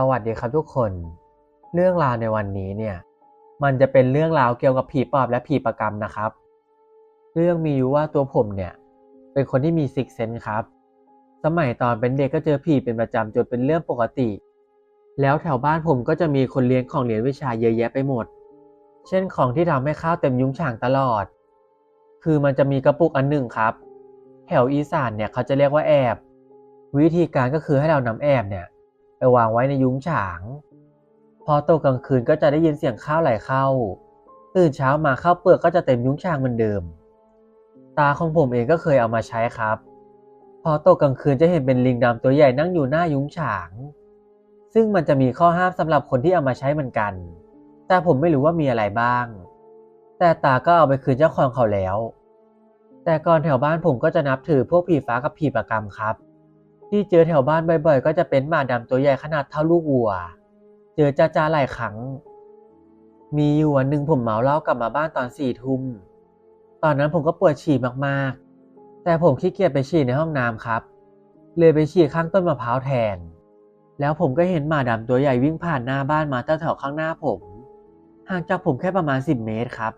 สวัสดีครับทุกคน เรื่องราวในวันนี้เนี่ย มันจะเป็นเรื่องราวเกี่ยวกับผีปอบและผีประกรรมนะครับ เรื่องมีอยู่ว่าตัวผมเนี่ย เป็นคนที่มีซิกเซนครับ สมัยตอนเป็นเด็กก็เจอผีเป็นประจำจนเป็นเรื่องปกติ แล้วแถวบ้านผมก็จะมีคนเลี้ยงของเลี้ยงวิชาเยอะแยะไปหมด เช่นของที่ทำให้ข้าวเต็มยุ้งฉางตลอด คือมันจะมีกระปุกอันหนึ่งครับ แถวอีสานเนี่ยเขาจะเรียกว่าแอบ วิธีการก็คือให้เรานำแอบเนี่ย ไปวางไว้ในยุ้งฉาง พอตกกลางคืนก็จะได้ยินเสียงข้าวไหลเข้า ตื่นเช้ามาข้าวเปลือกก็จะเต็มยุ้งฉางเหมือนเดิม ตาของผมเองก็เคยเอามาใช้ครับ พอตกกลางคืนจะเห็นเป็นลิงดำตัวใหญ่นั่งอยู่หน้ายุ้งฉาง ซึ่งมันจะมีข้อห้ามสำหรับคนที่เอามาใช้เหมือนกัน แต่ผมไม่รู้ว่ามีอะไรบ้าง แต่ตาก็เอาไปคืนเจ้าของเขาแล้ว แต่ก่อนแถวบ้านผมก็จะนับถือพวกผีฟ้ากับผีประกรรมครับ ที่เจอแถวบ้านบ่อยๆ ก็จะเป็นหมาดำตัวใหญ่ขนาดเท่าลูกวัว เจอจ้าจ้าหลายครั้ง มีอยู่วันหนึ่งผมเมาเหล้ากลับมาบ้านตอนสี่ทุ่ม ตอนนั้นผมก็ปวดฉี่มากๆ แต่ผมขี้เกียจไปฉี่ในห้องน้ำครับ เลยไปฉี่ข้างต้นมะพร้าวแทน แล้วผมก็เห็นหมาดำตัวใหญ่วิ่งผ่านหน้าบ้านมาแถวข้างหน้าผม ห่างจากผมแค่ประมาณสิบเมตรครับ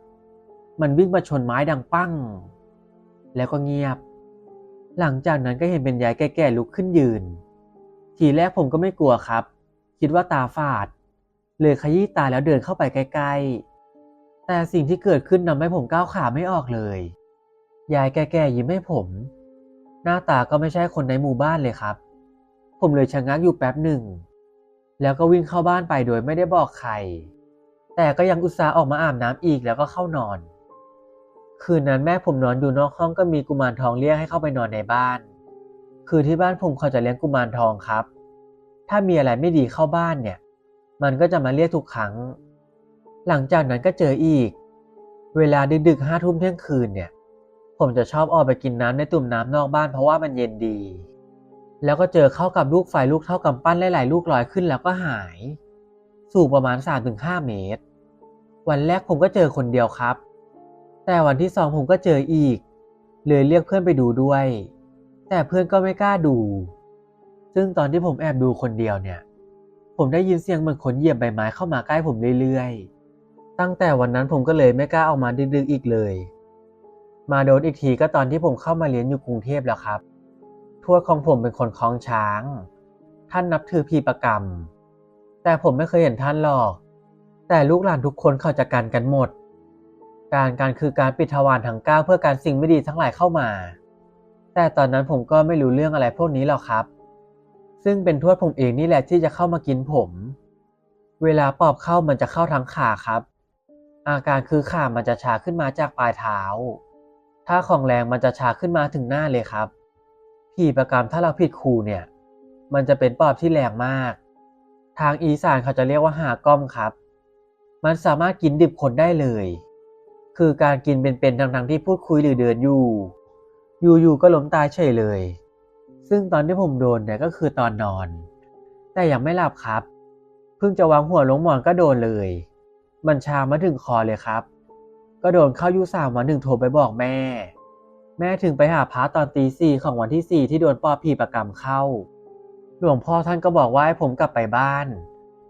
มันวิ่งมาชนไม้ดังปั้ง แล้วก็เงียบ หลังจากนั้นก็เห็นเป็นยายแก่ๆลุกขึ้นยืน ทีแรกผมก็ไม่กลัวครับ คิดว่าตาฝาด เลยขยี้ตาแล้วเดินเข้าไปใกล้ๆ แต่สิ่งที่เกิดขึ้นทำให้ผมก้าวขาไม่ออกเลย ยายแก่ๆยิ้มให้ผม หน้าตาก็ไม่ใช่คนในหมู่บ้านเลยครับ ผมเลยชะงักอยู่แป๊บหนึ่ง แล้วก็วิ่งเข้าบ้านไปโดยไม่ได้บอกใคร แต่ก็ยังอุตส่าห์ออกมาอาบน้ำอีกแล้วก็เข้านอน คืนนั้นแม่ผมนอนอยู่นอกห้องก็มีกุมารทองเรียกให้เข้าไปนอนในบ้าน คือที่บ้านผมเขาจะเลี้ยงกุมารทองครับ ถ้ามีอะไรไม่ดีเข้าบ้านเนี่ย มันก็จะมาเรียกทุกครั้ง หลังจากนั้นก็เจออีก เวลาดึกๆห้าทุ่มเที่ยงคืนเนี่ย ผมจะชอบออกไปกินน้ำในตุ่มน้ำนอกบ้านเพราะว่ามันเย็นดี แล้วก็เจอเข้ากับลูกไฟลูกเท่ากำปั้นหลายๆลูกลอยขึ้นแล้วก็หาย สูงประมาณ3-5เมตร วันแรกผมก็เจอคนเดียวครับ แต่วันที่สองผมก็เจออีก เลยเรียกเพื่อนไปดูด้วย แต่เพื่อนก็ไม่กล้าดู ซึ่งตอนที่ผมแอบดูคนเดียวเนี่ย ผมได้ยินเสียงเหมือนคนเหยียบใบไม้เข้ามาใกล้ผมเรื่อยๆ ตั้งแต่วันนั้นผมก็เลยไม่กล้าออกมาดึกๆอีกเลย มาโดนอีกทีก็ตอนที่ผมเข้ามาเรียนอยู่กรุงเทพแล้วครับ ทวดของผมเป็นคนคล้องช้าง ท่านนับถือผีประกรรม แต่ผมไม่เคยเห็นท่านหรอก แต่ลูกหลานทุกคนเขาจะกันกันหมด การการคือการปิดทวารทั้งเก้าเพื่อการสิ่งไม่ดีทั้งหลายเข้ามา แต่ตอนนั้นผมก็ไม่รู้เรื่องอะไรพวกนี้หรอกครับ ซึ่งเป็นทวดผมเองนี่แหละที่จะเข้ามากินผม เวลาปอบเข้ามันจะเข้าทั้งขาครับ อาการคือขามันจะชาขึ้นมาจากปลายเท้า ถ้าของแรงมันจะชาขึ้นมาถึงหน้าเลยครับผีประกรรมถ้าเราผิดครูเนี่ย มันจะเป็นปอบที่แรงมาก ทางอีสานเขาจะเรียกว่าหาก้อมครับ มันสามารถกินดิบคนได้เลย คือการกินเป็นๆทั้งๆที่พูดคุยหรือเดินอยู่ อยู่ๆก็ล้มตายเฉยเลย ซึ่งตอนที่ผมโดนเนี่ยก็คือตอนนอน แต่ยังไม่หลับครับ เพิ่งจะวางหัวลงหมอนก็โดนเลย มันชามาถึงคอเลยครับ ก็โดนเข้ายุสามวันหนึ่งโทรไปบอกแม่ แม่ถึงไปหาพระตอนตีสี่ของวันที่สี่ที่โดนปอบผีประกรรมเข้า หลวงพ่อท่านก็บอกว่าให้ผมกลับไปบ้าน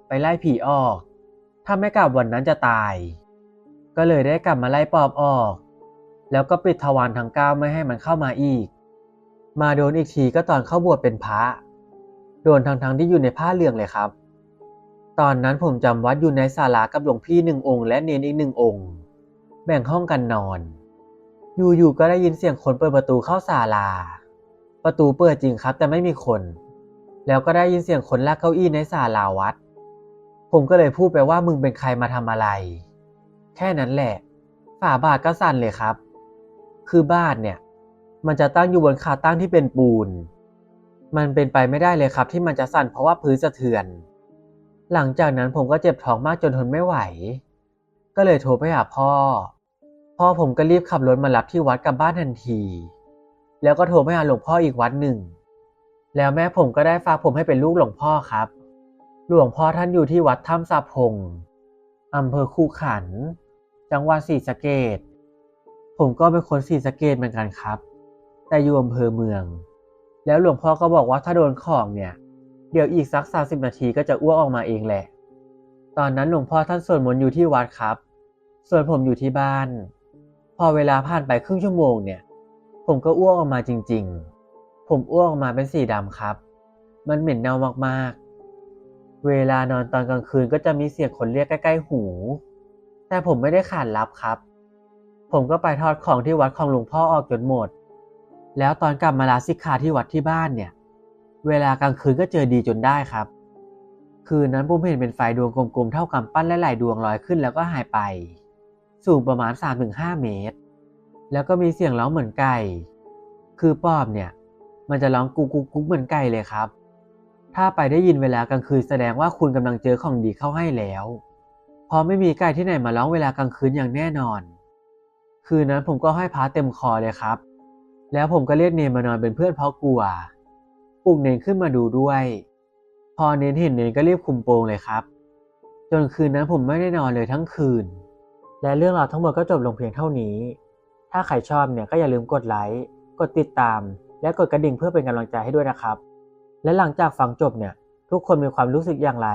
ไปไล่ผีออก ถ้าไม่กลับวันนั้นจะตาย ก็เลยได้กลับมาไล่ปอบออก แล้วก็ปิดทวารทั้งเก้าไม่ให้มันเข้ามาอีก มาโดนอีกทีก็ตอนเข้าบวชเป็นพระโดนทั้งทั้งที่อยู่ในผ้าเหลืองเลยครับ ตอนนั้นผมจำวัดอยู่ในศาลากับหลวงพี่หนึ่งองค์ และเนนอีกหนึ่งองค์ แบ่งห้องกันนอน อยู่ๆก็ได้ยินเสียงคนเปิดประตูเข้าศาลา ประตูเปิดจริงครับ แต่ไม่มีคน แล้วก็ได้ยินเสียงคนลากเก้าอี้ในศาลาวัด ผมก็เลยพูดไปว่ามึงเป็นใครมาทำอะไร แค่นั้นแหละ ฝาบาทก็สั่นเลยครับ คือบ้านเนี่ย มันจะตั้งอยู่บนขาตั้งที่เป็นปูน มันเป็นไปไม่ได้เลยครับ ที่มันจะสั่นเพราะว่าพื้นสะเทือน หลังจากนั้นผมก็เจ็บท้องมากจนทนไม่ไหว ก็เลยโทรไปหาพ่อ พ่อผมก็รีบขับรถมารับที่วัดกลับบ้านทันที แล้วก็โทรไปหาหลวงพ่ออีกวัดหนึ่ง แล้วแม่ผมก็ได้ฝากผมให้เป็นลูกหลวงพ่อครับ หลวงพ่อท่านอยู่ที่วัดถ้ำสาพงอำเภอคูขัน จังหวัดศรีสะเกดผมก็เป็นคนศรีสะเกดเหมือนกันครับ แต่อยู่อำเภอเมือง แล้วหลวงพ่อก็บอกว่าถ้าโดนของเนี่ย เดี๋ยวอีกสัก30นาทีก็จะอ้วกออกมาเองแหละ ตอนนั้นหลวงพ่อท่านสวดมนต์อยู่ที่วัดครับ ส่วนผมอยู่ที่บ้าน พอเวลาผ่านไปครึ่งชั่วโมงเนี่ย ผมก็อ้วกออกมาจริง ๆ ผมอ้วกออกมาเป็นสีดำครับ มันเหม็นเน่ามากๆ เวลานอนตอนกลางคืนก็จะมีเสียงคนเรียกใกล้ๆหู แต่ผมไม่ได้ขานรับครับ ผมก็ไปทอดของที่วัดของหลวงพ่อออกจนหมด แล้วตอนกลับมาลาสิกขาที่วัดที่บ้านเนี่ย เวลากลางคืนก็เจอดีจนได้ครับ คืนนั้นผมเห็นเป็นไฟดวงกลมๆเท่ากำปั้นหลายๆดวงลอยขึ้นแล้วก็หายไป สูงประมาณ 3-5 เมตร แล้วก็มีเสียงร้องเหมือนไก่ คือปอบเนี่ย มันจะร้องกุกกุกกุกเหมือนไก่เลยครับ ถ้าไปได้ยินเวลากลางคืนแสดงว่าคุณกำลังเจอของดีเข้าให้แล้ว พราะไม่มีไก่ที่ไหนมาร้องเวลากลางคืนอย่างแน่นอน คืนนั้นผมก็ให้พระเต็มคอเลยครับ แล้วผมก็เรียกเนนมานอนเป็นเพื่อนเพราะกลัวปลุกเนนขึ้นมาดูด้วย พอเนนเห็นเนนก็รีบคุมโปงเลยครับ จนคืนนั้นผมไม่ได้นอนเลยทั้งคืน และเรื่องราวทั้งหมดก็จบลงเพียงเท่านี้ ถ้าใครชอบเนี่ยก็อย่าลืมกดไลค์กดติดตาม และกดกระดิ่งเพื่อเป็นกำลังใจให้ด้วยนะครับ และหลังจากฟังจบเนี่ยทุกคนมีความรู้สึกอย่างไร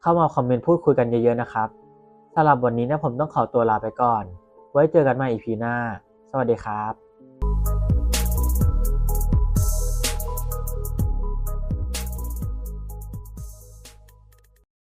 เข้ามาคอมเมนต์พูดคุยกันเยอะๆนะครับ สำหรับวันนี้นะผมต้องขอตัวลาไปก่อน ไว้เจอกันใหม่อีพีหน้า สวัสดีครับ